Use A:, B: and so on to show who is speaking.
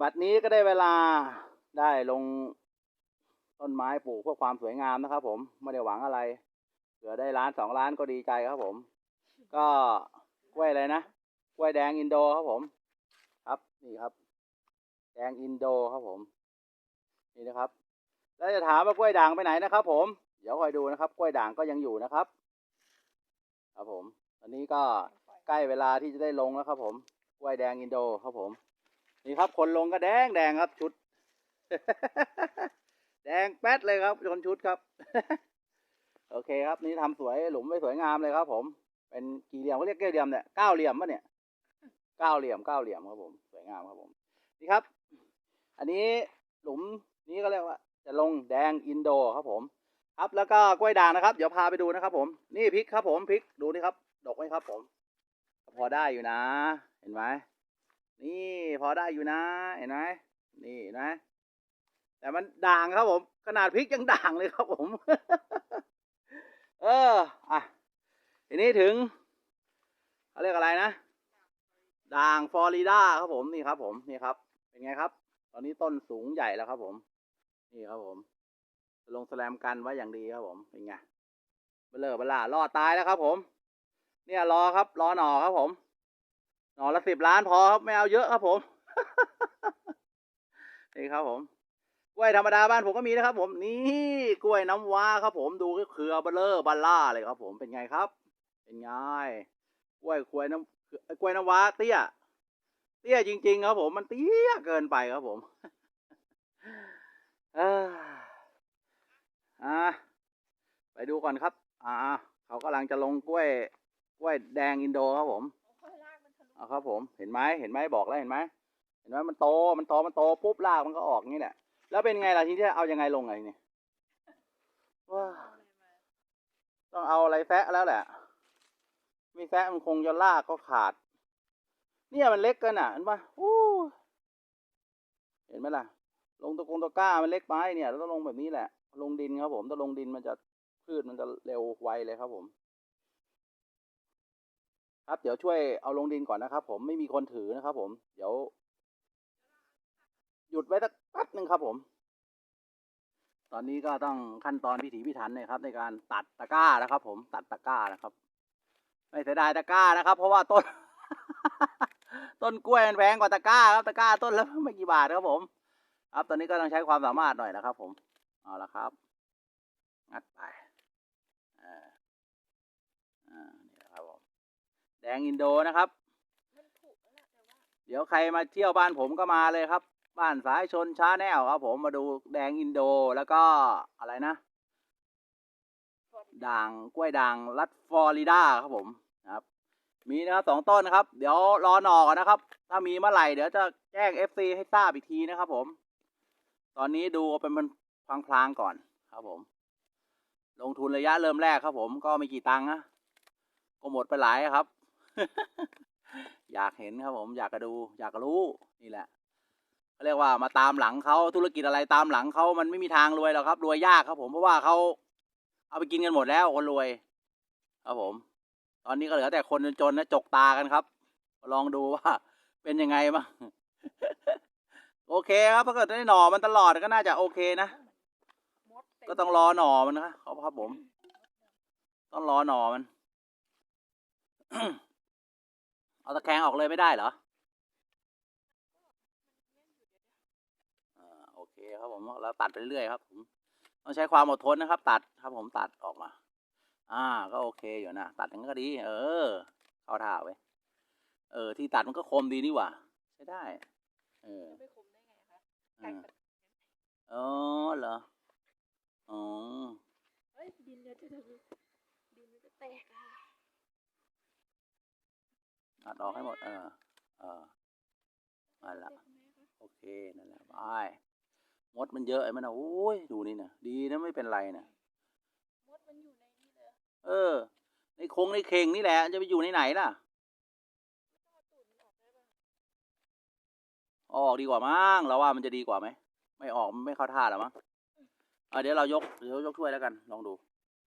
A: บัดนี้ก็ได้เวลาได้ลงต้นไม้ปลูกเพื่อความสวยงามนะครับ ผมไม่ได้หวังอะไรเผื่อได้ล้านสองล้านก็ดีใจครับ ผม ก็กล้วยอะไรนะกล้วยแดงอินโดครับผม ครับนี่ครับ แดงอินโดครับผม นี่นะครับ แล้วจะถามว่ากล้วยด่างไปไหนนะครับ ผมเดี๋ยวคอยดูนะครับกล้วยด่างก็ยังอยู่นะครับ ครับผมตอนนี้ก็ใกล้เวลาที่จะได้ลงแล้วครับ ผมกล้วยแดงอินโดครับผม นี่ครับคนลงก็แดงแดงครับชุด แดงแป๊ดเลยครับชนชุดครับ โอเคครับ นี่ทำสวยหลุมไว้สวยงามเลยครับ ผม เป็นกี่เหลี่ยมเขาเรียกเก้าเหลี่ยมเนี่ยเก้าเหลี่ยมปะเนี่ยเก้าเหลี่ยมเก้าเหลี่ยมครับผมสวยงามครับผม นี่ครับ อันนี้หลุมนี้ก็เรียกว่า จะลงแดงอินโดครับผม ครับแล้วก็กล้วยด่างนะครับ เดี๋ยวพาไปดูนะครับ ผม นี่พริกครับผมพริกดูนี่ครับ ดกไหมครับ ผม พอได้อยู่นะ เห็นไหม นี่พอได้อยู่นะ เห็นไหมนี่นะ แต่มันด่างครับผม ขนาดพริกยังด่างเลยครับผม เออ อะ ทีนี้ถึงเขาเรียกอะไรนะ ด่างฟลอริดาครับผมนี่ครับ ผมนี่ครับ เป็นไงครับ ตอนนี้ต้นสูงใหญ่แล้วครับผม นี่ครับผม ลงแสลมกันไว้อย่างดีครับผม เป็นไงเบลอเบล่ารอดตายแล้วครับผม เนี่ยรอครับ รอหน่อครับผม น่อละสิบล้านพอครับไม่เอาเยอะครับผมนี่ครับผมกล้วยธรรมดาบ้านผมก็มีนะครับ ผมนี่กล้วยน้ำว้าครับ ผมดูเครือเบลเลอร์บัลล่าเลยครับ ผมเป็นไงครับ เป็นไงกล้วยกล้วยน้ำกล้วยน้ำว้าเตี้ยเตี้ยจริง ๆ ครับ ผมมันเตี้ยเกินไปครับ ผมเอออ่าไปดูก่อนครับ อ่า เขากำลังจะลงกล้วย กล้วยแดงอินโดครับผม เอาครับผมเห็นไหมเห็นไหมบอกแล้วเห็นไหมเห็นไหมมันโตมันโตมันโตปุ๊บรากมันก็ออกอย่างนี้แหละแล้วเป็นไงล่ะทีนี้เอายังไงลงไงเนี่ยว้าต้องเอาอะไรแซะแล้วแหละไม่แซะมันคงจะลากก็ขาด เนี่ยมันเล็กกันอะเห็นปะอู้เห็นไหมล่ะ ลงตะกงตะก้ามันเล็กไปเนี่ยเราต้องลงแบบนี้แหละ ลงดินครับผมถ้าลงดินมันจะพืชมันจะเร็วไวเลยครับผม ครับ เดี๋ยวช่วยเอาลงดินก่อนนะครับ ผมไม่มีคนถือนะครับ ผม เดี๋ยว หยุดไว้สักแป๊บหนึ่งครับผม ตอนนี้ก็ต้องขั้นตอนพิถีพิถันนะครับ ในการตัดตะกร้านะครับ ผมตัดตะกร้านะครับ ไม่เสียดายตะกร้านะครับ เพราะว่าต้น ต้นกล้วยมันแพงกว่าตะกร้าครับตะกร้าต้นละไม่กี่บาทครับผม ครับ ตอนนี้ก็ต้องใช้ความสามารถหน่อยนะครับ ผมเอาละครับงัดไปอ่าอ่านี่แหละครับผม แด งอินโดนะครับ เดี๋ยวใครมาเที่ยวบ้านผมก็มาเลยครับ บ้านสายชนช้าแนวครับ ผมมาดูแดงอินโดแล้วก็อะไรนะ ด่างกล้วยด่างรัดฟลอริดาครับผมนะครับ มีนะครับสองต้นนะครับ เดี๋ยวรอหน่อก่อนนะครับ ถ้ามีเมื่อไหร่เดี๋ยวจะแจ้ง FC ให้ทราบอีกทีนะครับ ผม ตอนนี้ดูเป็นมันพลางๆก่อนครับผม ลงทุนระยะเริ่มแรกครับผมก็ไม่กี่ตังค์นะก็หมดไปหลายครับ อยากเห็นครับผมอยากจะดู อยากจะรู้นี่แหละเขาเรียกว่ามาตามหลังเขาธุรกิจอะไรตามหลังเขามันไม่มีทางรวยหรอกครับ รวยยากครับ ผมเพราะว่าเขาเอาไปกินกันหมดแล้วคนรวย ครับผม ตอนนี้ก็เหลือแต่คนจนๆนะจกตากันครับ ลองดูว่า เป็นยังไงบ้างโอเคครับถ้าเกิดได้หน่อมันตลอดก็น่าจะโอเคนะก็ต้องรอหน่อมันนะครับครับผม ต้องรอหน่อมัน เอาตะแคงออกเลยไม่ได้เหรออ่าโอเคครับผมแล้วตัดไปเรื่อยครับผมต้องใช้ความอดทนนะครับ ตัดครับผมตัดออกมา อ่า ก็โอเคอยู่นะตัดอย่างนั้นก็ดี เออเข้าท่าไว้ยเออ ที่ตัดมันก็คมดีนี่หว่าใช้ได้ เออ
B: ไม่คมได้ไงคะ
A: อ่าอ๋อเหรออ๋อ
B: เฮ้ยดินจะจะดินมันจะแตกอะ
A: ตัดออกให้หมด เออ เออนั่นแหละโอเค นั่นแหละบายมดมันเยอะไอ้มันนะโอ้ย ดูนี่นะดีนะไม่เป็นไรนะ
B: มดมันอยู่ในนี่เลย
A: เออ ในคงในเข่งนี่แหละ จะไปอยู่ในไหนล่ะออกดีกว่ามั้งเราว่ามันจะดีกว่าไหม ไม่ออกมันไม่เข้าท่าหรอมั้งอะเดี๋ยวเรายกเดี๋ยวยกถ้วยแล้วกัน ลองดู